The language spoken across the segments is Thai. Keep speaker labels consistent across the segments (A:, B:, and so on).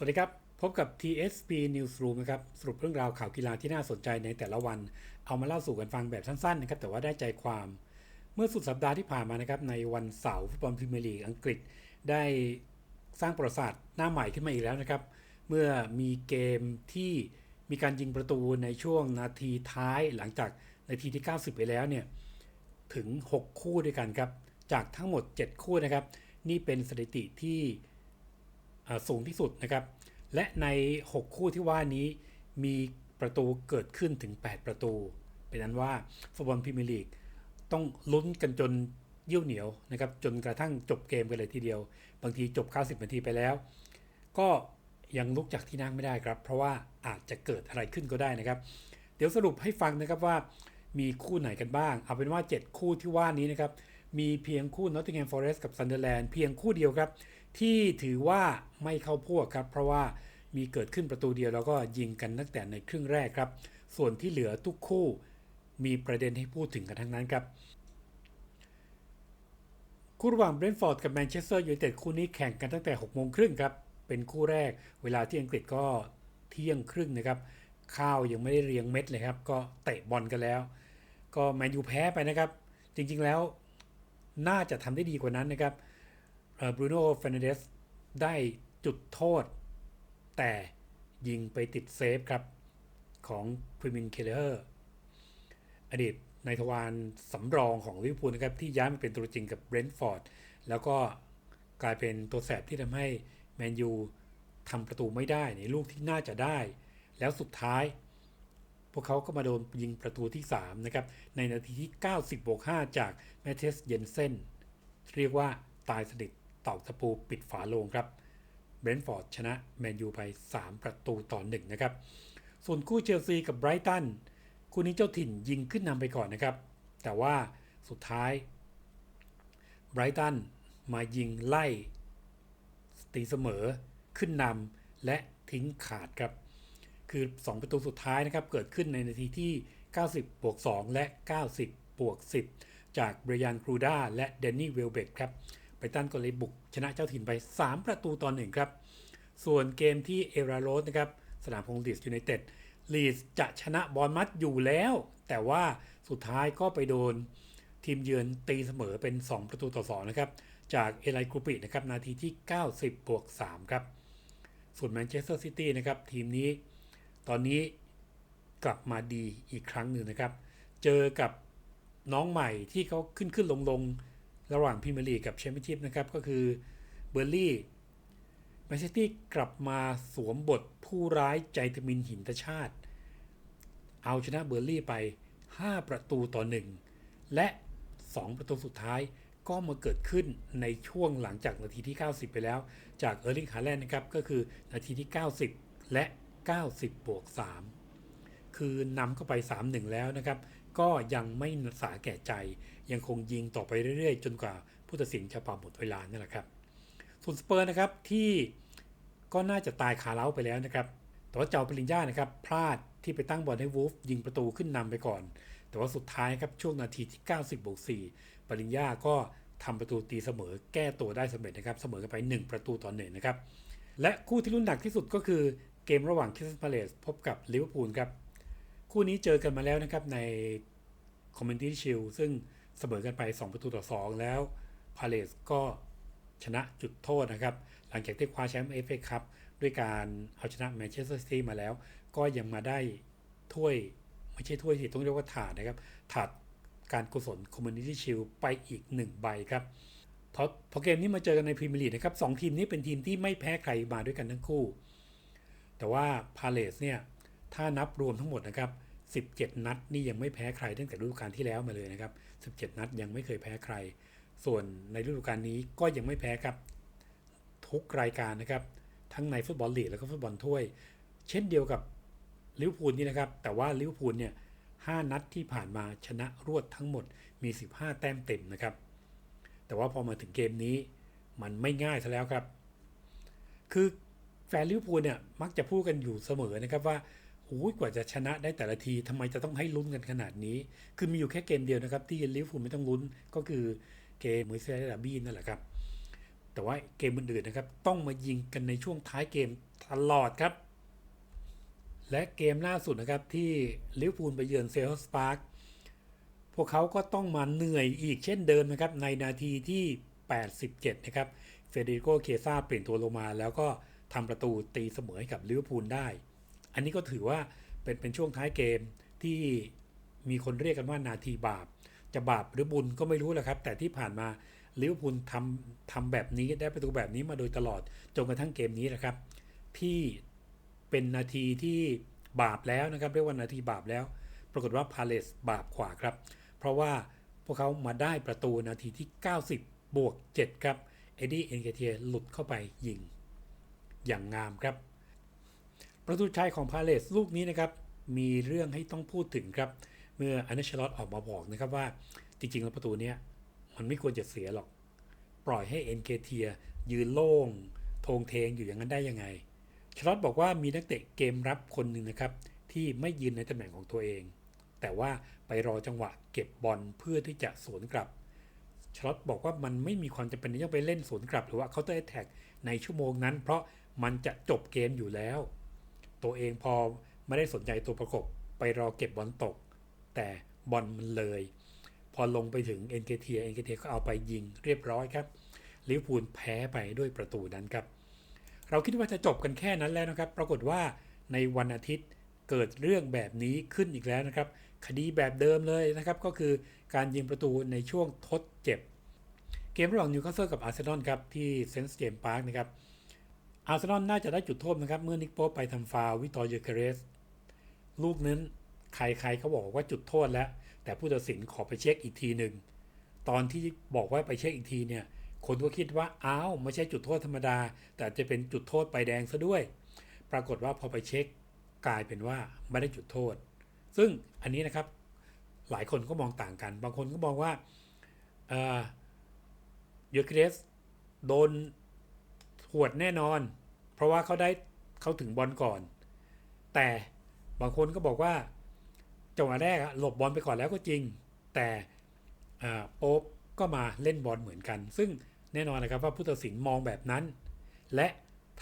A: สวัสดีครับ พบกับ TSP Newsroom นะครับ สรุปเรื่องราวข่าวกีฬาที่น่าสนใจในแต่ละวัน เอามาเล่าสู่กันฟังแบบสั้นๆนะครับ แต่ว่าได้ใจความ เมื่อสุดสัปดาห์ที่ผ่านมานะครับ ในวันเสาร์ฟุตบอลพรีเมียร์ลีกอังกฤษ ได้สร้างประวัติศาสตร์หน้าใหม่ขึ้นมาอีกแล้วนะครับ เมื่อมีเกมที่มีการยิงประตูในช่วงนาทีท้ายหลังจากนาทีที่ 90 ไปแล้วเนี่ย ถึง 6 คู่ด้วยกันครับ จากทั้งหมด 7 คู่นะครับ นี่เป็นสถิติที่ สูงที่สุดนะครับ และใน 6 คู่ที่ว่านี้มีประตูเกิดขึ้นถึง 8 ประตู เป็นนั้นว่าฟุตบอลพรีเมียร์ลีกต้องลุ้นกันจนเยี่ยวเหนียวนะครับ จนกระทั่งจบเกมกันเลยทีเดียว บางทีจบ 90 นาทีไปแล้ว ก็ยังลุกจากที่นั่งไม่ได้ครับ เพราะว่าอาจจะเกิดอะไรขึ้นก็ได้นะครับ เดี๋ยวสรุปให้ฟังนะครับว่ามีคู่ไหนกันบ้าง เอาเป็นว่า 7 คู่ที่ว่านี้นะครับ มีเพียงคู่ Nottingham Forest กับ Sunderland เพียงคู่เดียวครับ ที่ถือว่าไม่เข้าพวกครับ เพราะว่ามีเกิดขึ้นประตูเดียวแล้วก็ยิงกันตั้งแต่ในครึ่งแรกครับ ส่วนที่เหลือทุกคู่มีประเด็นให้พูดถึงกันทั้งนั้นครับ คู่ระหว่างเบรนท์ฟอร์ดกับแมนเชสเตอร์ยูไนเต็ดคู่นี้แข่งกันตั้งแต่6โมงครึ่งครับ เป็นคู่แรก เวลาที่อังกฤษก็เที่ยงครึ่งนะครับข้าวยังไม่ได้เรียงเม็ดเลยครับ ก็เตะบอลกันแล้ว ก็แมนยูแพ้ไปนะครับ จริงๆแล้ว น่าจะทำได้ดีกว่านั้นนะครับบรูโน่เฟรนเดสได้จุดโทษ แต่ยิงไปติดเซฟครับ ของพรีมินเคเลอร์อดีตนายทวารสำรองของลิเวอร์พูลนะครับ ที่ย้ายมาเป็นตัวจริงกับเบรนท์ฟอร์ดแล้วก็กลายเป็นตัวแสบที่ทำให้แมนยูทำประตูไม่ได้ในลูกที่น่าจะได้ แล้วสุดท้าย วกเขาก็มาโดนยิงประตูที่ 3 นะครับ ในนาทีที่ 90บวก5จากแมทเทสเยนเซนเรียกว่าตายสนิทตอกตะปูปิดฝาโลงครับเบรนท์ฟอร์ดชนะแมนยูไป 3 ประตูต่อ1นะครับ ส่วนคู่เชลซีกับไบรตันคู่นี้เจ้าถิ่นยิงขึ้นนำไปก่อนนะครับ แต่ว่าสุดท้ายไบรตันมายิงไล่ตีเสมอขึ้นนำและทิ้งขาดครับ คือ 2 ประตูสุดท้ายนะครับ เกิดขึ้นในนาทีที่ 90 บวก 2 และ 90 บวก 10 จากเบรยันครูด้าและเดนนี่เวลเบกครับไบรตันก็เลยบุกชนะเจ้าถิ่นไป 3 ประตูต่อ1ครับ ส่วนเกมที่เอราโรสนะครับสนามของลีสยูไนเต็ดลีดส์จะชนะบอลมัดอยู่แล้ว แต่ว่าสุดท้ายก็ไปโดนทีมเยือนตีเสมอเป็น 2 ประตูต่อ2นะครับจากเอไลกรูปินะครับนาทีที่ 90 บวก 3 ครับ ส่วนแมนเชสเตอร์ซิตี้นะครับทีมนี้ ตอนนี้กลับมาดีอีกครั้งหนึ่งนะครับ เจอกับน้องใหม่ที่เขาขึ้นขึ้นลงลงระหว่างพรีเมียร์ลีกกับแชมเปี้ยนชิพนะครับ ก็คือเบอร์ลี่แมนเชสเตอร์กลับมาสวมบทผู้ร้ายใจทมินหินตชาติ เอาชนะเบอร์ลี่ไป 5 ประตูต่อ 1 และ 2 ประตูสุดท้ายก็มาเกิดขึ้นในช่วงหลังจากนาทีที่ 90 ไปแล้ว จากเออร์ลิงฮาแลนด์นะครับ ก็คือนาทีที่ 90 และ 90 บวก 3 คือนำเข้าไป 3-1 แล้วนะครับ ก็ยังไม่สาแก่ใจ ยังคงยิงต่อไปเรื่อยๆ จนกว่าผู้ตัดสินจะปาหมดเวลานั่นแหละครับ ส่วนสเปอร์นะครับที่ก็น่าจะตายคาเล้าไปแล้วนะครับแต่ว่าเจ้าปริญญานะครับพลาดที่ไปตั้งบอลให้วูฟยิงประตูขึ้นนำไปก่อน แต่ว่าสุดท้ายครับช่วงนาทีที่ 90บวก4ปริญญาก็ทำประตูตีเสมอแก้ตัวได้สำเร็จนะครับ เสมอกันไป 1 ประตูต่อหนึ่งนะครับ และคู่ที่รุ่นหนักที่สุดก็คือ เกมระหว่างคริสตัลพาเลสพบกับลิเวอร์พูลครับ คู่นี้เจอกันมาแล้วนะครับในคอมเมนตี้ชิลซึ่งเสมอกันไป 2 ประตูต่อ 2 แล้วพาเลสก็ชนะจุดโทษนะครับ หลังจากที่คว้าแชมป์เอฟเอคัพด้วยการเอาชนะแมนเชสเตอร์ซิตี้มาแล้ว ก็ยังมาได้ถ้วยไม่ใช่ถ้วยสิต้องเรียกว่าถาดนะครับถาดการกุศลคอมมูนิตี้ชิลไปอีก 1 ใบครับพอพอเกมนี้มาเจอกันในพรีเมียร์ลีกนะครับสทีมนี้เป็นทีมที่ไม่แพ้ใครมาด้วยกันทั้งคู่ แต่ว่าพาเลสเนี่ยถ้านับรวมทั้งหมดนะครับ17 นัดนี่ยังไม่แพ้ใครตั้งแต่ฤดูกาลที่แล้วมาเลยนะครับ 17 นัดยังไม่เคยแพ้ใคร ส่วนในฤดูกาลนี้ก็ยังไม่แพ้ครับ ทุกรายการนะครับ ทั้งในฟุตบอลลีกแล้วก็ฟุตบอลถ้วย เช่นเดียวกับลิเวอร์พูลนี่นะครับ แต่ว่าลิเวอร์พูลเนี่ย5นัดที่ผ่านมาชนะรวดทั้งหมดมี 15 แต้มเต็มนะครับ แต่ว่าพอมาถึงเกมนี้มันไม่ง่ายซะแล้วครับ คือ แฟนลิเวอร์พูลเนี่ยมักจะพูดกันอยู่เสมอนะครับว่าโอ้ยกว่าจะชนะได้แต่ละทีทำไมจะต้องให้ลุ้นกันขนาดนี้ คือมีอยู่แค่เกมเดียวนะครับ ที่ลิเวอร์พูลไม่ต้องลุ้นก็คือเกมมือเซอร์ดาบี้นั่นแหละครับ แต่ว่าเกมอื่นๆนะครับ ต้องมายิงกันในช่วงท้ายเกมตลอดครับ และเกมล่าสุดนะครับที่ลิเวอร์พูลไปเยือนเซลส์ปาร์คพวกเขาก็ต้องมาเหนื่อยอีกเช่นเดิมนะครับ ในนาทีที่ 87 นะครับเฟเดริโกเคซ่าเปลี่ยนตัวลงมาแล้วก็ ทำประตูตีเสมอให้กับลิเวอร์พูลได้ อันนี้ก็ถือว่าเป็นเป็นช่วงท้ายเกมที่มีคนเรียกกันว่านาทีบาป จะบาปหรือบุญก็ไม่รู้แหละครับ แต่ที่ผ่านมาลิเวอร์พูลทำทำแบบนี้ได้ประตูแบบนี้มาโดยตลอดจนกระทั่งเกมนี้นะครับ ที่เป็นนาทีที่บาปแล้วนะครับ เรียกว่านาทีบาปแล้ว ปรากฏว่าพาเลสบาปกว่าครับ เพราะว่าพวกเขามาได้ประตูนาทีที่ 90 บวก 7 ครับ เอ็ดดี้เอ็นเกเทียหลุดเข้าไปยิง อย่างงามครับ ประตูชัยของพาเลสลูกนี้นะครับมีเรื่องให้ต้องพูดถึงครับ เมื่ออนาชลอตออกมาบอกนะครับว่าจริงๆแล้วประตูเนี้ยมันไม่ควรจะเสียหรอก ปล่อยให้เอ็นเกเทียยืนโล่งทงเทงอยู่อย่างนั้นได้ยังไงชลอตบอกว่ามีนักเตะเกมรับคนหนึ่งนะครับ ที่ไม่ยืนในตำแหน่งของตัวเอง แต่ว่าไปรอจังหวะเก็บบอลเพื่อที่จะสวนกลับชลอตบอกว่ามันไม่มีความจำเป็นที่ต้องไปเล่นสวนกลับ หรือว่าเคาน์เตอร์แท็กในชั่วโมงนั้น เพราะ มันจะจบเกมอยู่แล้ว ตัวเองพอไม่ได้สนใจตัวประกบไปรอเก็บบอลตก แต่บอลมันเลย พอลงไปถึงเอ็นเกเทียเอ็นเกเทียก็เอาไปยิงเรียบร้อยครับลิเวอร์พูลแพ้ไปด้วยประตูนั้นครับ เราคิดว่าจะจบกันแค่นั้นแล้วนะครับ ปรากฏว่าในวันอาทิตย์เกิดเรื่องแบบนี้ขึ้นอีกแล้วนะครับ คดีแบบเดิมเลยนะครับ ก็คือการยิงประตูในช่วงทดเจ็บ เกมระหว่างนิวคาสเซิลกับอาร์เซนอลครับที่เซนต์เจมส์พาร์คนะครับ อาร์เซนอลน่าจะได้จุดโทษนะครับ เมื่อนิกโป๊ปไปทำฟาววิตอร์เยเคเรส ลูกนั้นใครๆเขาบอกว่าจุดโทษแล้ว แต่ผู้ตัดสินขอไปเช็คอีกทีหนึ่ง ตอนที่บอกว่าไปเช็คอีกทีเนี่ย คนก็คิดว่าอ้าวไม่ใช่จุดโทษธรรมดา แต่จะเป็นจุดโทษใบแดงซะด้วย ปรากฏว่าพอไปเช็คกลายเป็นว่าไม่ได้จุดโทษ ซึ่งอันนี้นะครับหลายคนก็มองต่างกัน บางคนก็มองว่าเยอร์เครสโดน หวดแน่นอน เพราะว่าเขาได้เขาถึงบอลก่อน แต่บางคนก็บอกว่าจังหวะแรกหลบบอลไปก่อนแล้วก็จริง แต่โป๊บก็มาเล่นบอลเหมือนกัน ซึ่งแน่นอนนะครับว่าผู้ตัดสินมองแบบนั้น และ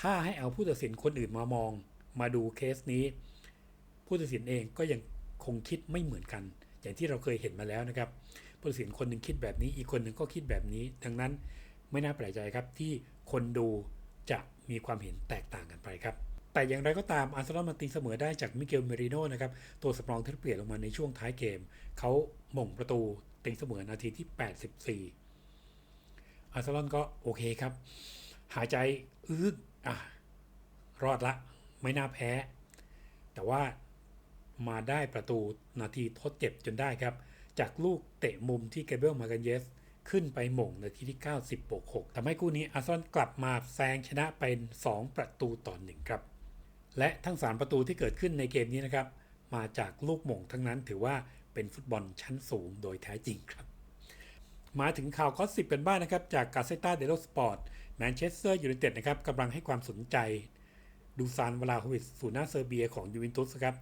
A: ถ้าให้เอาผู้ตัดสินคนอื่นมามอง มาดูเคสนี้ ผู้ตัดสินเองก็ยังคงคิดไม่เหมือนกัน อย่างที่เราเคยเห็นมาแล้วนะครับผู้ตัดสินคนหนึ่งคิดแบบนี้อีกคนหนึ่งก็คิดแบบนี้ ดังนั้น ไม่น่าแปลกใจครับที่คนดูจะมีความเห็นแตกต่างกันไปครับ แต่อย่างไรก็ตามอาร์เซนอลมาตีเสมอได้จากมิเกลเมริโนนะครับ ตัวสำรองที่เปลี่ยนลงมาในช่วงท้ายเกม เขาหม่งประตูตีเสมอนาทีที่ 84 อาร์เซนอลก็โอเคครับ หายใจอืดอะ รอดละ ไม่น่าแพ้ แต่ว่ามาได้ประตูนาทีทดเจ็บจนได้ครับ จากลูกเตะมุมที่เกเบิลมากันเยส ขึ้นไปหม่งนาทีที่ 90บวก6ทำให้คู่นี้อาร์ซอลกลับมาแซงชนะเป็น 2 ประตูต่อหนึ่งครับ และทั้ง 3 ประตูที่เกิดขึ้นในเกมนี้นะครับ มาจากลูกหม่งทั้งนั้นถือว่าเป็นฟุตบอลชั้นสูงโดยแท้จริงครับ มาถึงข่าวคอสสิบกันบ้างนะครับ จากกาเซตาเดโลสปอร์ตแมนเชสเตอร์ยูไนเต็ดนะครับกำลังให้ความสนใจ ดูซานวลาโฮวิชสูน่าเซอร์เบียของยูเวนตุสครับ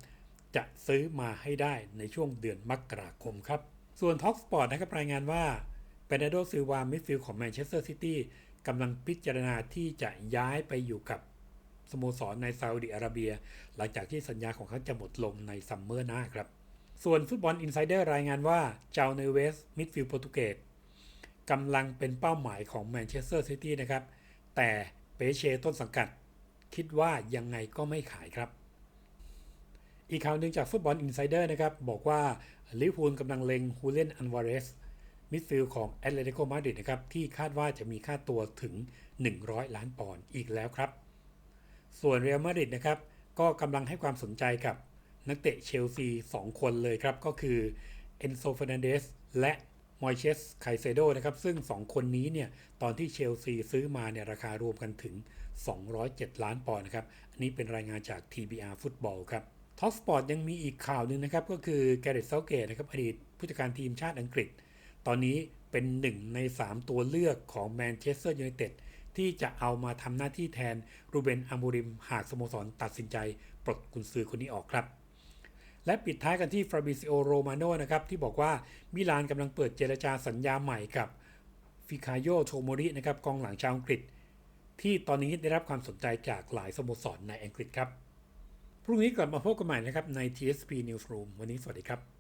A: จะซื้อมาให้ได้ในช่วงเดือนมกราคมครับ ส่วนท็อกสปอร์ตนะครับรายงานว่า เปเนโดซิลวามิดฟิลด์ของแมนเชสเตอร์ซิตี้กำลังพิจารณาที่จะย้ายไปอยู่กับสโมสรในซาอุดิอาระเบีย หลังจากที่สัญญาของเขาจะหมดลงในซัมเมอร์หน้าครับ ส่วนฟุตบอลอินไซเดอร์รายงานว่าเจ้าเนเวสมิดฟิลด์โปรตุเกสกำลังเป็นเป้าหมายของแมนเชสเตอร์ซิตี้นะครับ แต่เปเชต้นสังกัด คิดว่ายังไงก็ไม่ขายครับ อีกข่าวหนึ่งจากฟุตบอลอินไซเดอร์นะครับ บอกว่าลิเวอร์พูลกำลังเล็งฮูเลนอันวาเรส มิดฟิลด์ของแอตเลติโกมาดริดนะครับที่คาดว่าจะมีค่าตัวถึง 100 ล้านปอนด์อีกแล้วครับ ส่วนเรอัลมาดริดนะครับก็กำลังให้ความสนใจกับนักเตะเชลซี 2 คนเลยครับ ก็คือเอนโซเฟรนันเดสและมอยเชสไคเซโดนะครับซึ่ง 2 คนนี้เนี่ยตอนที่เชลซีซื้อมาเนี่ยราคารวมกันถึง 207 ล้านปอนด์นะครับ อันนี้เป็นรายงานจาก TBR ฟุตบอลครับท็อปสปอร์ตยังมีอีกข่าวหนึ่งนะครับ ก็คือแกเรตเซลเกตนะครับอดีตผู้จัดการทีมชาติอังกฤษ ตอนนี้เป็นหนึ่งใน 3 ตัวเลือกของแมนเชสเตอร์ยูไนเต็ดที่จะเอามาทำหน้าที่แทนรูเบนอามูริม หากสโมสรตัดสินใจปลดกุนซือคนนี้ออกครับ และปิดท้ายกันที่ฟราบิซิโอโรมาโนนะครับ ที่บอกว่ามิลานกำลังเปิดเจรจาสัญญาใหม่กับฟิคาโยโทโมรินะครับกองหลังชาวอังกฤษ ที่ตอนนี้ได้รับความสนใจจากหลายสโมสรในอังกฤษครับ พรุ่งนี้กลับมาพบกันใหม่นะครับใน TSP Newsroom วันนี้สวัสดีครับ